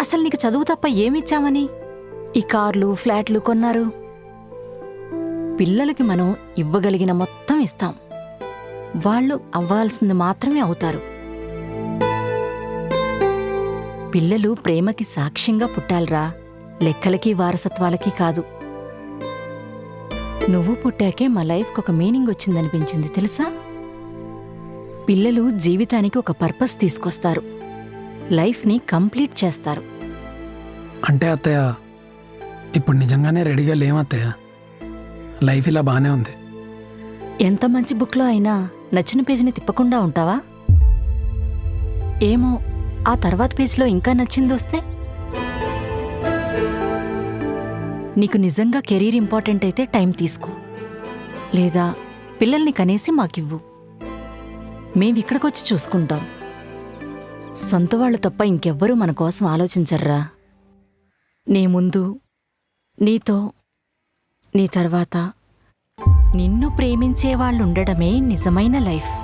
అసలు నీకు చదువు తప్ప ఏమిచ్చామని? ఈ కార్లు ఫ్లాట్లు కొన్నారు. పిల్లలకి మనం ఇవ్వగలిగిన మొత్తం ఇస్తాం. వాళ్ళు అవ్వాల్సింది మాత్రమే అవుతారు. పిల్లలు ప్రేమకి సాక్ష్యంగా పుట్టాలిరా. లెక్కలకి వారసత్వాలకి కాదు. నువ్వు పుట్టాకే మా లైఫ్కి ఒక మీనింగ్ వచ్చిందనిపించింది తెలుసా? పిల్లలు జీవితానికి ఒక పర్పస్ తీసుకొస్తారు. లైఫ్ని కంప్లీట్ చేస్తారు. అంటే అత్తయ్య ఇప్పుడు నిజంగానే రెడీగా లేమత్తయ్య లైఫ్ ఇలా బాగానే ఉంది. ఎంత మంచి బుక్లో అయినా నచ్చిన పేజీని తిప్పకుండా ఉంటావా? ఏమో ఆ తర్వాత పేజీలో ఇంకా నచ్చిందొస్తే నీకు నిజంగా కెరీర్ ఇంపార్టెంట్ అయితే టైం తీసుకో. లేదా పిల్లల్ని కనేసి మాకివ్వు. మేమిక్కడికొచ్చి చూసుకుంటాం. సొంత వాళ్ళు తప్ప ఇంకెవ్వరూ మన కోసం ఆలోచించర్రా. నీ ముందు నీతో నీ తర్వాత నిన్ను ప్రేమించే వాళ్ళుండడమే నిజమైన లైఫ్.